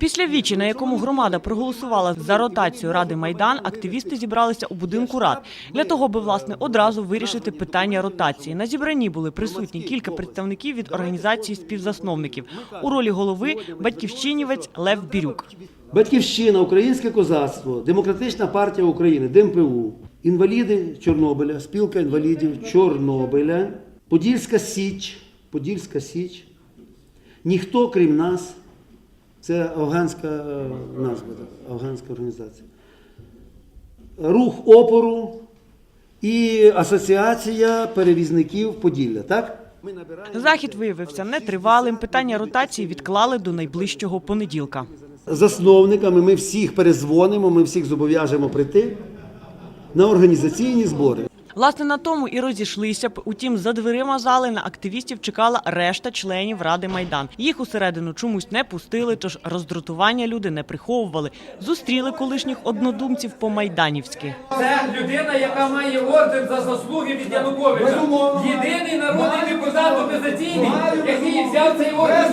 Після вічі, на якому громада проголосувала за ротацію Ради Майдан, активісти зібралися у будинку рад для того, аби власне одразу вирішити питання ротації. На зібранні були присутні кілька представників від організації співзасновників. У ролі голови батьківщинівець Лев Бірюк. Батьківщина, Українське козацтво, Демократична партія України, ДМПУ, інваліди Чорнобиля, спілка інвалідів Чорнобиля, Подільська Січ, Подільська Січ. Ніхто, крім нас, це афганська е, назва, афганська організація. Рух опору і Асоціація перевізників Поділля, так? Захід виявився нетривалим. Питання ротації відклали до найближчого понеділка. засновниками, ми всіх перезвонимо, ми всіх зобов'яжемо прийти на організаційні збори. Власне, на тому і розійшлися б. Утім, за дверима зали на активістів чекала решта членів Ради Майдан. Їх усередину чомусь не пустили, тож роздратування люди не приховували. Зустріли колишніх однодумців по майданівськи. Це людина, яка має орден за заслуги від Януковича. Єдиний народний депутат опозиційний, який взяв цей орден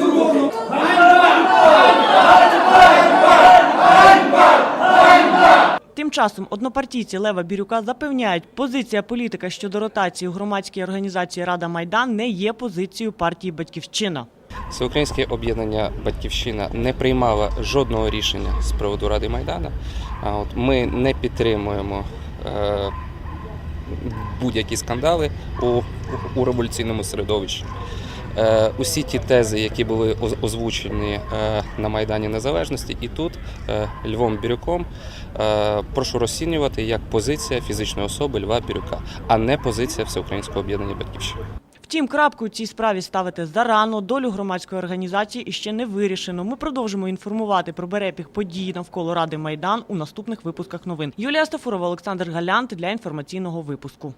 часом однопартійці Лева Бірюка запевняють, позиція політика щодо ротації у громадській організації Рада Майдан не є позицією партії Батьківщина. Всеукраїнське об'єднання Батьківщина не приймало жодного рішення з приводу Ради Майдана. От ми не підтримуємо е, будь-які скандали у, у революційному середовищі. Е, усі ті тези, які були озвучені е, на Майдані Незалежності, і тут е, Львом Бірюком прошу розцінювати як позиція фізичної особи Льва Бірюка, а не позиція Всеукраїнського об'єднання Батьківщина. Втім, крапку у цій справі ставити зарано. Долю громадської організації іще не вирішено. Ми продовжимо інформувати про перебіг подій навколо Ради Майдан у наступних випусках новин. Юлія Стафурова, Олександр Галянт для інформаційного випуску.